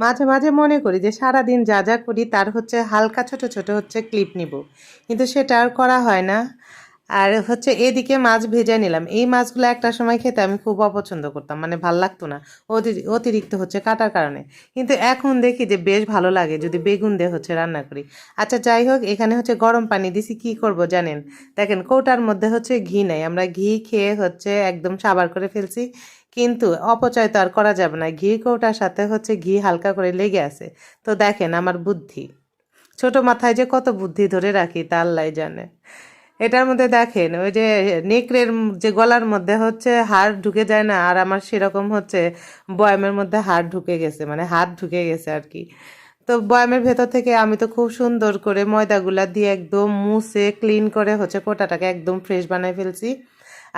মাঝে মাঝে মনে করি যে সারা দিন যা যা করি তার হচ্ছে হালকা ছোট ছোট হচ্ছে ক্লিপ নিব। কিন্তু সেটা আর করা হয় না। আর হচ্ছে এদিকে মাছ ভেজে নিলাম। এই মাছগুলো একটা সময় খেতে আমি খুব অপছন্দ করতাম মানে ভালো লাগতো না, অতি- অতিরিক্ত হচ্ছে কাটার কারণে। কিন্তু এখন দেখি যে বেশ ভালো লাগে যদি বেগুন দিয়ে হচ্ছে রান্না করি। আচ্ছা যাই হোক, এখানে হচ্ছে গরম পানি দিছি, কি করব জানেন? দেখেন, কৌটার মধ্যে হচ্ছে ঘি নাই, আমরা ঘি খেয়ে হচ্ছে একদম সাবার করে ফেলছি। কিন্তু অপচয় তো আর করা যাবে না, ঘি কৌটার সাথে হচ্ছে ঘি হালকা করে লেগে আছে। তো দেখেন আমার বুদ্ধি। ছোট মাথায় যে কত বুদ্ধি ধরে রাখি, তা আল্লাহ জানে। এটার মধ্যে দেখেন, ওই যে নেকড়ের যে গলার মধ্যে হচ্ছে হাড় ঢুকে যায় না, আর আমার সেরকম হচ্ছে বয়ামের মধ্যে হাড় ঢুকে গেছে মানে হাত ঢুকে গেছে আর কি। তো বয়ামের ভেতর থেকে আমি তো খুব সুন্দর করে ময়দাগুলা দিয়ে একদম মুছে ক্লিন করে হচ্ছে কোটাটাকে একদম ফ্রেশ বানাই ফেলছি।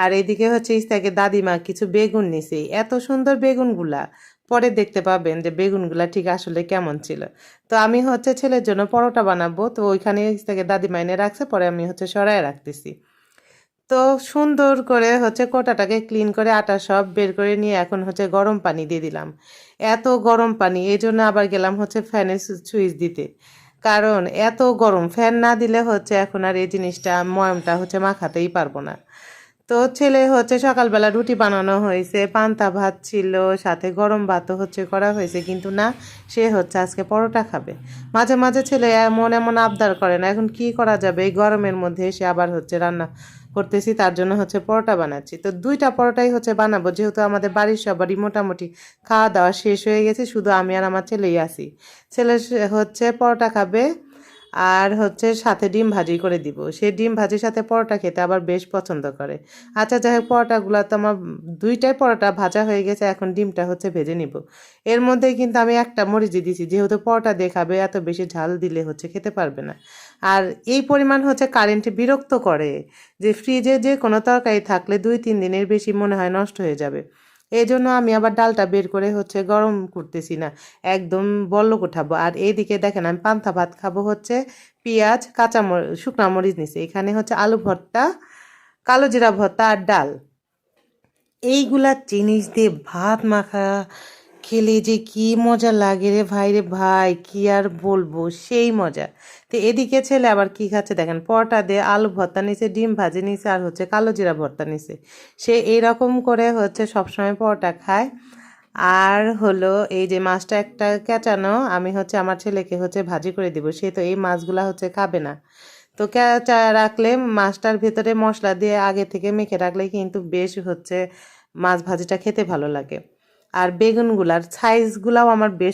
আর এইদিকে হচ্ছে ইস্তাকে দাদিমা কিছু বেগুন নিছে। এত সুন্দর বেগুনগুলা পরে দেখতে পাবেন যে বেগুনগুলা ঠিক আসলে কেমন ছিল। তো আমি হচ্ছে ছেলের জন্য পরোটা বানাবো, তো ওইখানে থেকে দাদি মাইনে রাখছে, পরে আমি হচ্ছে সরায় রাখতেছি। তো সুন্দর করে হচ্ছে কোটাটাকে ক্লিন করে আটা সব বের করে নিয়ে এখন হচ্ছে গরম পানি দিয়ে দিলাম। এত গরম পানি এই জন্য আবার গেলাম হচ্ছে ফ্যানের সুইচ দিতে। কারণ এত গরম, ফ্যান না দিলে হচ্ছে এখন আর এই জিনিসটা ময়মটা হচ্ছে মাখাতেই পারব না। তো ছেলে হচ্ছে সকালবেলা রুটি বানানো হয়েছে, পান্তা ভাত ছিল, সাথে গরম ভাতও হচ্ছে করা হয়েছে, কিন্তু না, সে হচ্ছে আজকে পরোটা খাবে। মাঝে মাঝে ছেলে এমন এমন আবদার করে না, এখন কি করা যাবে? এই গরমের মধ্যে এসে আবার হচ্ছে রান্না করতেছি, তার জন্য হচ্ছে পরোটা বানাচ্ছি। তো দুইটা পরোটাই হচ্ছে বানাবো, যেহেতু আমাদের বাড়ির সবারই মোটামুটি খাওয়া দাওয়া শেষ হয়ে গেছে, শুধু আমি আর আমার ছেলেই আছি। ছেলে সে- হচ্ছে পরোটা খাবে আর হচ্ছে সাথে ডিম ভাজি করে দিব। সে ডিম ভাজির সাথে পরোটা খেতে আবার বেশ পছন্দ করে। আচ্ছা যাই হোক, পরোটাগুলো তো আমার দুইটাই পরোটা ভাজা হয়ে গেছে, এখন ডিমটা হচ্ছে ভেজে নিব। এর মধ্যে কিন্তু আমি একটা মরিচি দিছি, যেহেতু পরোটা দেখাবে এত বেশি ঝাল দিলে হচ্ছে খেতে পারবে না। আর এই পরিমাণ হচ্ছে কারেন্টে বিরক্ত করে, যে ফ্রিজে যে কোনো তরকারি থাকলে দুই তিন দিনের বেশি মনে হয় নষ্ট হয়ে যাবে। এই জন্য আমি আবার ডালটা বের করে হচ্ছে গরম করতেছি না। একদম বল্ল কোঠাবো আর এইদিকে দেখেন আমি পান্তা ভাত খাব হচ্ছে পেঁয়াজ, কাঁচা মরিচ শুকনা মরিচ নিছি। এখানে হচ্ছে আলু ভর্তা, কালো জিরা ভর্তা আর ডাল। এইগুলা জিনিস দিয়ে ভাত মাখা খেলে যে কি মজা লাগে রে ভাই রে ভাই, কি আর বলব? সেই মজা। তো এদিকে ছেলে আবার কি খাচ্ছে দেখেন, পরোটা দিয়ে আলু ভর্তা নিছে, ডিম ভাজি নিছে আর হচ্ছে কালো জিরা ভর্তা নিছে। সে এইরকম করে হচ্ছে সবসময় পরোটা খায়। আর হলো এই যে মাছটা একটা কেচানো, আমি হচ্ছে আমার ছেলেকে হচ্ছে ভাজি করে দিব, সে তো এই মাছগুলা হচ্ছে খাবে না। তো কেঁচা রাখলে মাছটার ভেতরে মশলা দিয়ে আগে থেকে মেখে রাখলে কিন্তু বেশ হচ্ছে মাছ ভাজিটা খেতে ভালো লাগে। আর বেগুনগুলার সাইজগুলাও আমার বেশ